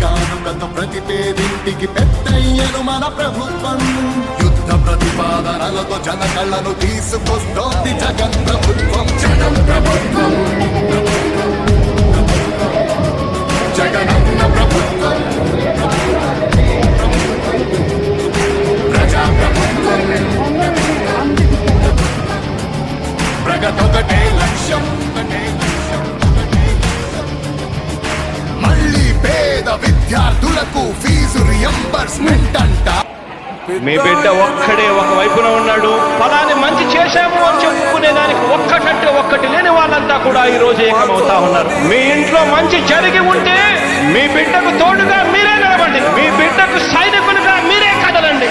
కానుకతో ప్రతి పేదింటికి పెద్దయ్యను మన ప్రభుత్వం. యుద్ధ ప్రతిపాదనలతో జన కళ్ళను తీసుకొస్తోంది జగన్ ప్రభుత్వం. జగన్ ప్రభుత్వం. జగనన్న ప్రభుత్వం. ప్రజా ప్రభుత్వం. ప్రగతొకటే విద్యార్థులకు ఫీజు రియంబర్స్మెంట్ అంట. మీ బిడ్డ ఒక్కడే ఒక వైపున ఉన్నాడు. ఫలాన్ని మంచి చేశాము అని చెప్పుకునే దానికి ఒక్కటంటే ఒక్కటి లేని వాళ్ళంతా కూడా ఈ రోజు ఏకమవుతా ఉన్నారు. మీ ఇంట్లో మంచి జరిగి ఉంటే మీ బిడ్డకు తోడుగా మీరే నిలబండి మీ బిడ్డకు సైనికులుగా మీరే కదలండి.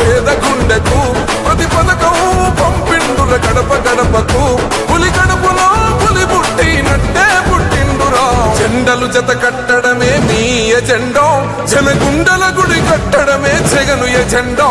పేద గుండెకు ప్రతి పథకం పంపిండుల గడప గడపకు. పులి గడపలో పులి పుట్టినట్టే పుట్టిండురా. జెండలు జత కట్టడమే మీ ఎజెండా. జనగుండల గుడి కట్టడమే జగను ఎజెండో.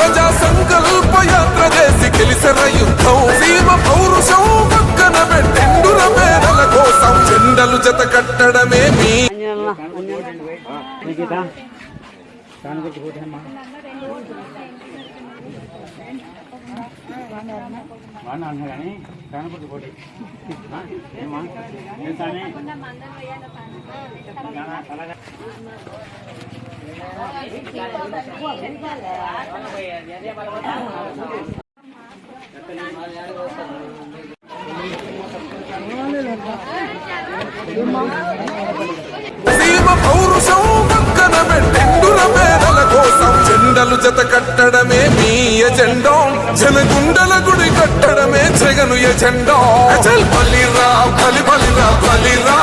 చేసి గెలిసిన యుద్ధం? సీమ పౌరుషం పక్కన పెట్టిండుర మేడల కోసం చెండలు జత కట్టడమే మీ కానీ సీమ పౌరుషం పక్కన పెట్టిండుర పేదల కోసం జెండలు జత కట్టడమే మీ ఎజెండా. జనగుండల గుడి కట్టడమే జగను ఎజెండా. అచల్ బలిరా బలి బలిరా బలిరా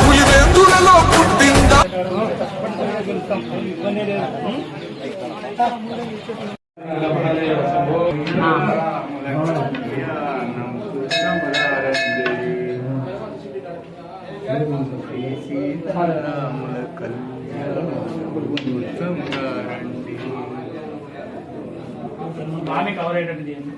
పులివెందులలో పుట్టిందా? బాగానే కవర్ అయ్యేటట్టు చేయండి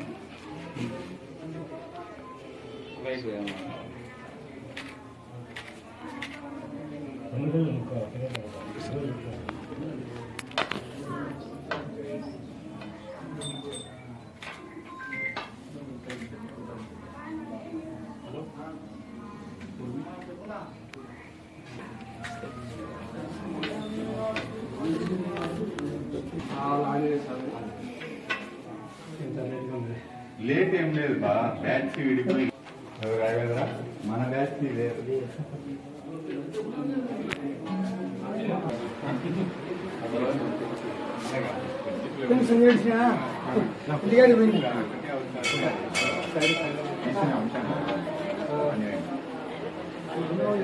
లేట్ ఏం లేదు బా బ్యాచ్ విడిపోయి. రాయలేదురా మన బ్యాచ్ లేదు.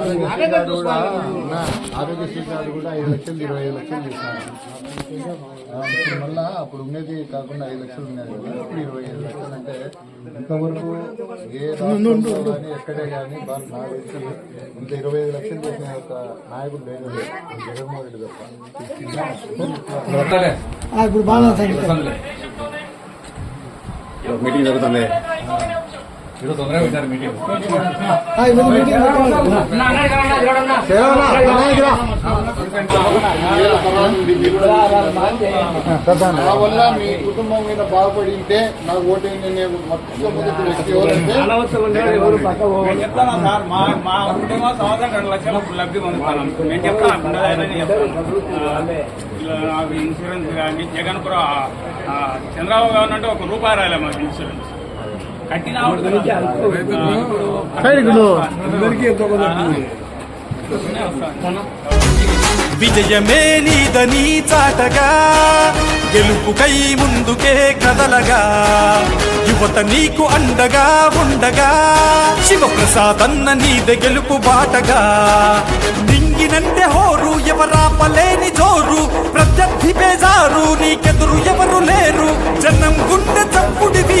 కార్డు కూడా ఉన్న ఆరోగ్యశ్రీ కార్డు కూడా ఐదు లక్షలు ఇరవై ఐదు లక్షలు చేశారు ఆ, ఇప్పుడు మళ్ళా అప్పుడు ఉండేది కాకుండా ఐదు లక్షలు ఉన్నది కదా ఇప్పుడు ఇరవై ఐదు లక్షలు అంటే ఇంతవరకు ఏ రాష్ట్రంలో కానీ ఎక్కడే కానీ బాగా నాకు తెలిసి ఇంత ఇరవై ఐదు లక్షలు చేసిన ఒక నాయకుడు లేదు జగన్మోహన్ రెడ్డి తప్ప మీటింగ్ జరుగుతుంది నా వల్ల మీ కుటుంబం మీద బాగుపడింటే నాకు ఓటేయండి నేను మొట్టమొదటి వ్యక్తి ఎవరంటే నేను చెప్తాను సార్ మా మా కుటుంబం సంవత్సరం రెండు లక్షల లబ్ధి పొందుతాను. నేను చెప్తాను ఇన్సూరెన్స్ కానీ జగన్ చంద్రబాబు గారు అంటే ఒక రూపాయి రాలే మాకు ఇన్సూరెన్స్. కట్టినా విజయమే నీదని చాటగా గెలుపుకై ముందుకే కదలగా యువత నీకు అండగా ఉండగా శివప్రసాదన్న నీద గెలుపు బాటగా. నింగినంటే హోరు ఎవరాపలేని జోరు ప్రత్యర్థి బేజారు నీకెదురు ఎవరు లేరు. జనం గుండె చప్పుడివి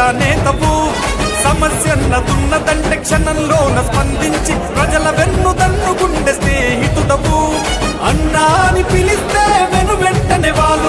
ప్రజానే తప్పు. సమస్యన్నదున్నదంటే క్షణంలోన స్పందించి ప్రజల వెన్ను దన్నుకుండే స్నేహితు తప్పు అని పిలిస్తే వెను వెంటనే వాళ్ళు